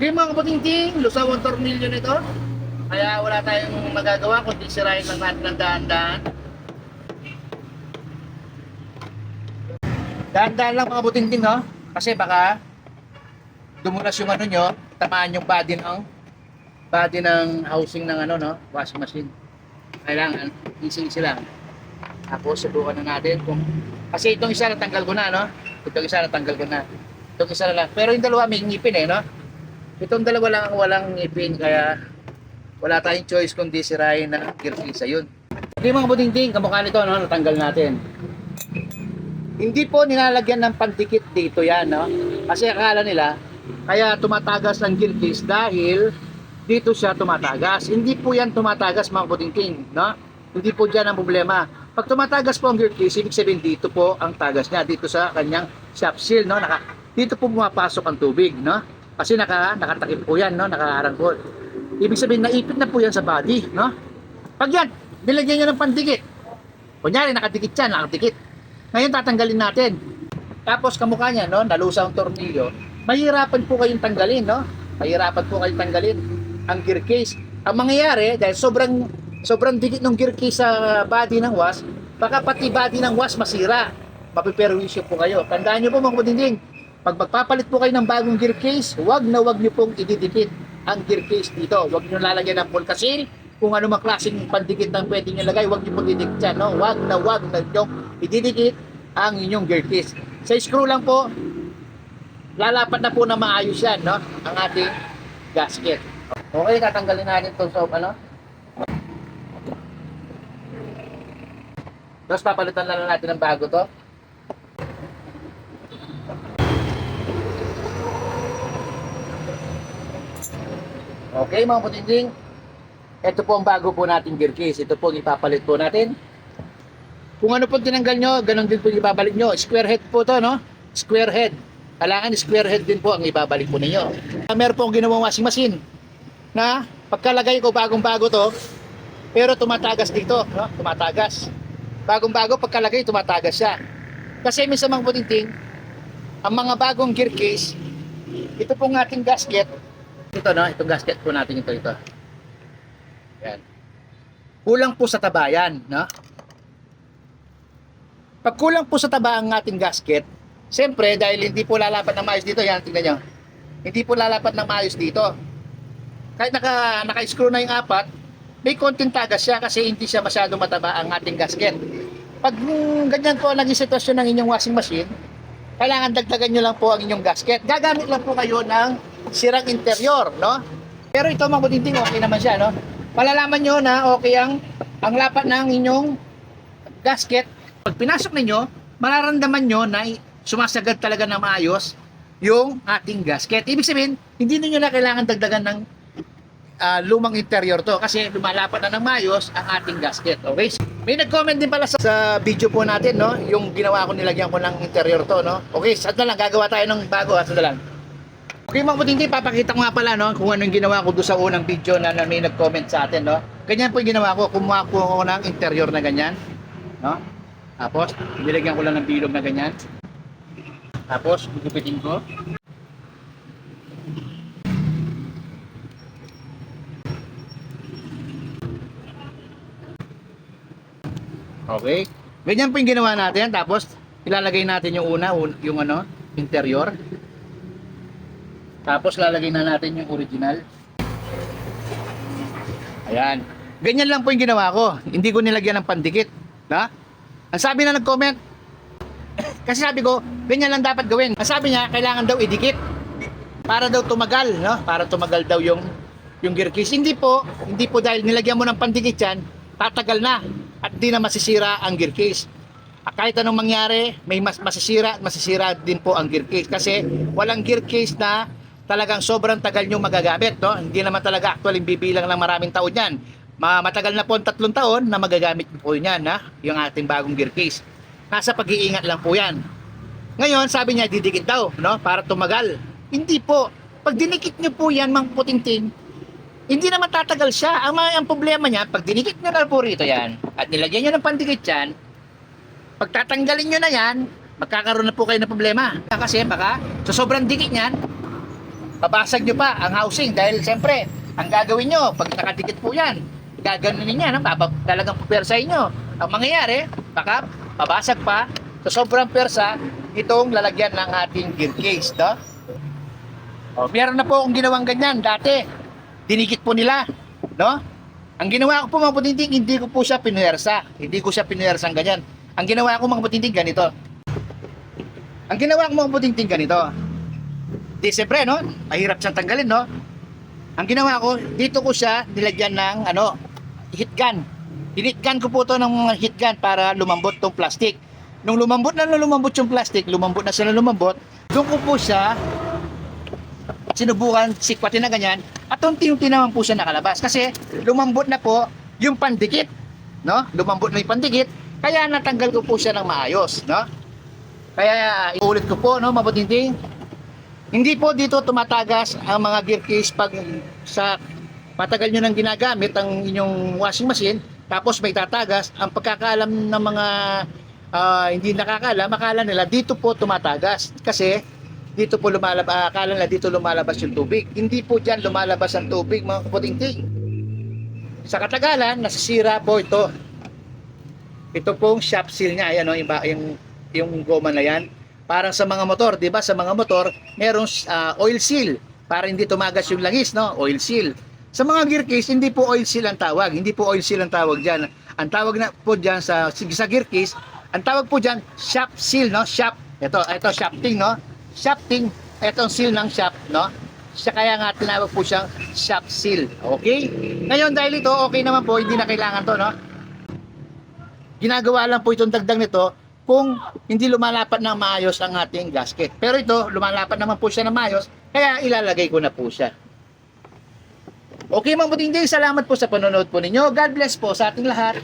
Okay mga kapatingting, lusaw ang tornilyo nito. Kaya wala tayong magagawa kundi sirahin lang natin ng dahan-dahan. Dahan-dahan lang mga butingting, no? Kasi baka dumulas yung ano nyo, tamaan yung body ng body ng housing ng ano, no? Washing machine. Kailangan, easy-easy lang. Tapos subukan na natin kung... Kasi itong isa natanggal ko na, no? Itong isa natanggal ko na. Itong isa na lang. Pero yung dalawa may ngipin eh, no? Itong dalawa lang ang walang ngipin, kaya wala tayong choice kundi sirahin na gearkisa yun. Okay mga budingding, kamukha nito, no? Natanggal natin. Hindi po nilalagyan ng pandikit dito yan, no? Kasi akala nila, kaya tumatagas ang gearcase dahil dito siya tumatagas. Hindi po yan tumatagas mga budingding, no? Hindi po dyan ang problema. Pag tumatagas po ang gearcase, ibig sabihin dito po ang tagas niya, dito sa kanyang shop seal, no? Naka, dito po pumapasok ang tubig, no? Kasi naka, nakatakip po yan, no? Nakaharangkot. Ibig sabihin, naipit na po yan sa body, no? Pag yan, nilagyan niya ng pandikit. Kunyari, nakadikit yan, nakadikit. Ngayon, tatanggalin natin. Tapos, kamukha niya, no? Nalusaw ang tornilyo. Mahirapan po kayong tanggalin, no? Mahirapan po kayong tanggalin ang gear case. Ang mangyayari, dahil sobrang sobrang dikit ng gear case sa body ng was, baka pati body ng was masira. Mapiperwisyo po kayo. Tandaan niyo po mga budinding, pag magpapalit po kayo ng bagong gear case, wag na wag niyo pong ididikit ang gear case dito. Wag niyo lalagyan ng pulkasil, kung ano mang klaseng pandikit ang pwede niyo lagay, wag niyo pong didikit yan, no? Wag na wag na niyo ididikit ang inyong gear case. Sa screw lang po, lalapat na po na maayos yan, no? Ang ating gasket. Okay, tatanggalin natin itong sa ano? Tapos papalitan na lang natin ng bago to. Okay mga putinding, ito po ang bago po nating gear case. Ito po ang ipapalit po natin. Kung ano po tinanggal nyo, ganun din po ibabalik nyo. Square head po to, no? Square head. Kailangan square head din po ang ibabalik po ninyo. Meron po akong ginawang washing machine na pagkalagay ko bagong-bago to, pero tumatagas dito, no? Tumatagas. Bagong-bago pagkalagay tumatagas siya. Kasi minsan mga putinting, ang mga bagong gear case, ito pong ating gasket, ito no, itong gasket po natin ito ito. Yan. Kulang po sa tabayan, no? Pag kulang po sa taba ang ating gasket, siyempre dahil hindi po lalapat ng maayos dito, yan tingnan nyo. Hindi po lalapat ng maayos dito. Kahit naka naka-screw na yung apat, may konting tagas siya kasi hindi siya masyado mataba ang ating gasket. Pag mm, ganyan po naging sitwasyon ng inyong washing machine, kailangan dagdagan nyo lang po ang inyong gasket. Gagamit lang po kayo ng sirang interior, no? Pero ito mga budinting, okay naman siya, no? Malalaman nyo na okay ang, ang lapat ng inyong gasket. Pag pinasok ninyo, mararamdaman nyo na sumasagad talaga na maayos yung ating gasket. Ibig sabihin, hindi ninyo na kailangan dagdagan ng ah, lumang interior to kasi lumalapat na ng maayos ang ating gasket. Okay? May nag-comment din pala sa, sa video po natin, no? Yung ginawa ko, nilagyan ko ng interior to, no? Okay, sad na lang, gagawa tayo ng bago, at na lang. Okay mga putinti, papakita ko nga pala no, kung ano yung ginawa ko doon sa unang video na, na may nag-comment sa atin. No? Ganyan po yung ginawa ko, kumuha ko ako ng interior na ganyan. No? Tapos, nilagyan ko lang ng bilog na ganyan. Tapos, gugupitin ko. Okay. Ganyan po yung ginawa natin. Tapos, ilalagay natin yung una, un- yung ano, interior. Tapos lalagay na natin yung original. Ayan. Ganyan lang po yung ginawa ko. Hindi ko nilagyan ng pandikit. Na? Ang sabi na nag-comment, kasi sabi ko, ganyan lang dapat gawin. Ang sabi niya, kailangan daw idikit. Para daw tumagal, no? Para tumagal daw yung yung gear case. Hindi po, hindi po dahil nilagyan mo ng pandikit yan, tatagal na at di na masisira ang gear case. Ah, Kahit anong mangyari, may mas masisira at masisira din po ang gear case kasi walang gear case na talagang sobrang tagal nyo magagamit, no? Hindi naman talaga actually bibilang ng maraming taon yan. Ma- Matagal na po tatlong taon na magagamit po yan, na yung ating bagong gear case. Nasa pag-iingat lang po yan. Ngayon, sabi niya, didikit daw, no? Para tumagal. Hindi po. Pag dinikit nyo po yan, mang putingting, hindi naman tatagal siya. Ang, ang problema niya, pag dinikit nyo na po rito yan, at nilagyan nyo ng pandikit yan, pag tatanggalin nyo na yan, magkakaroon na po kayo ng problema. Kasi baka, sa sobrang dikit niyan, babasag nyo pa ang housing dahil siyempre, ang gagawin nyo, pag nakadikit po yan, gaganunin yan, baba, talagang pupersahin nyo. Ang mangyayari, baka babasag pa, sa sobrang persa, itong lalagyan ng ating gear case, no? O, meron na po akong ginawang ganyan dati. Dinikit po nila, no? Ang ginawa ko po mga putinting, hindi ko po siya pinuwersa. Hindi ko siya pinuwersang ganyan. Ang ginawa ko mga putinting, ganito. Ang ginawa ko mga putinting, ganito. Di siyempre, no? Mahirap siyang tanggalin, no? Ang ginawa ko, dito ko siya nilagyan ng, ano, heat gun. Hinit gun ko po to ng heat gun para lumambot tong plastic. Nung lumambot na lumambot yung plastic, lumambot na siya na lumambot, doon ko po siya sinubukan sikwatin na ganyan at unti-unti naman po siya nakalabas kasi lumambot na po yung pandikit no lumambot na yung pandikit kaya natanggal ko po siya ng maayos no kaya iulit ko po no mabutinting hindi po dito tumatagas ang mga gear case pag sa matagal nyo nang ginagamit ang inyong washing machine tapos may tatagas ang pagkakaalam ng mga ah, hindi nakakaalam akala nila dito po tumatagas kasi dito po lumalabas, akala nila dito lumalabas yung tubig. Hindi po dyan lumalabas ang tubig, mga kaputingting. Sa katagalan, nasisira po ito. Ito pong shop seal niya, ayan o, yung, ba- yung, yung goma na yan. Parang sa mga motor, di ba? Sa mga motor, merong ah, oil seal para hindi tumagas yung langis, no? Oil seal. Sa mga gear case, hindi po oil seal ang tawag. Hindi po oil seal ang tawag dyan. Ang tawag na po dyan sa, sa gear case, ang tawag po dyan, shop seal, no? Shop. Ito, ito, shafting, no? Shafting, itong seal ng shop, no? Siya kaya nga tinawag po siyang shop seal. Okay? Ngayon, dahil ito, okay naman po, hindi na kailangan to, no? Ginagawa lang po itong dagdag nito kung hindi lumalapat ng maayos ang ating gasket. Pero ito, lumalapat naman po siya ng maayos, kaya ilalagay ko na po siya. Okay mga buting salamat po sa panonood po ninyo. God bless po sa ating lahat.